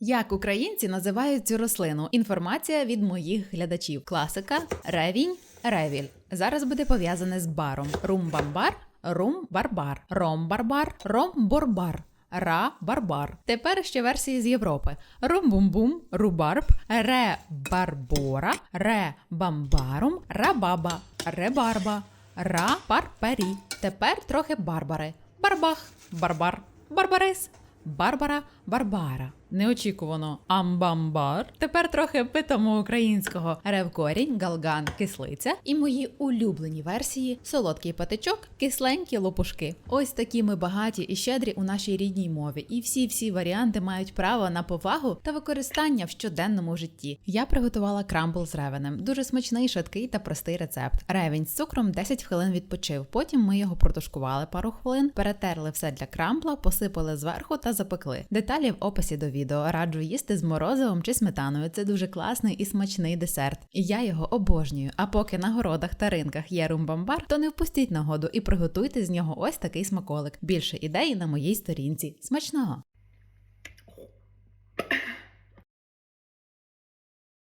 Як українці називають цю рослину? Інформація від моїх глядачів. Класика, ревінь, ревіль. Зараз буде пов'язане з баром. Рум-бамбар, рум-барбар, ром-барбар. Ра-барбар. Тепер ще версії з Європи: рум-бум-бум, рубарб, ре-барбора, ре-бамбарум, рабаба, ребарба, ра-парпері. Тепер трохи барбари. Барбах, барбар, барбарис, Барбара Барбара. Неочікувано амбамбар. Тепер трохи питомо українського ревкорінь, галган, кислиця і мої улюблені версії солодкий патичок, кисленькі лопушки. Ось такі ми багаті і щедрі у нашій рідній мові. І всі всі варіанти мають право на повагу та використання в щоденному житті. Я приготувала крамбл з ревенем. Дуже смачний, швидкий та простий рецепт. Ревень з цукром 10 хвилин відпочив. Потім ми його протушкували пару хвилин, перетерли все для крамбла, посипали зверху та запекли. Деталі в описі до відео раджу їсти з морозивом чи сметаною. Це дуже класний і смачний десерт. І я його обожнюю. А поки на городах та ринках є румбамбар, то не впустіть нагоду і приготуйте з нього ось такий смаколик. Більше ідей на моїй сторінці. Смачного!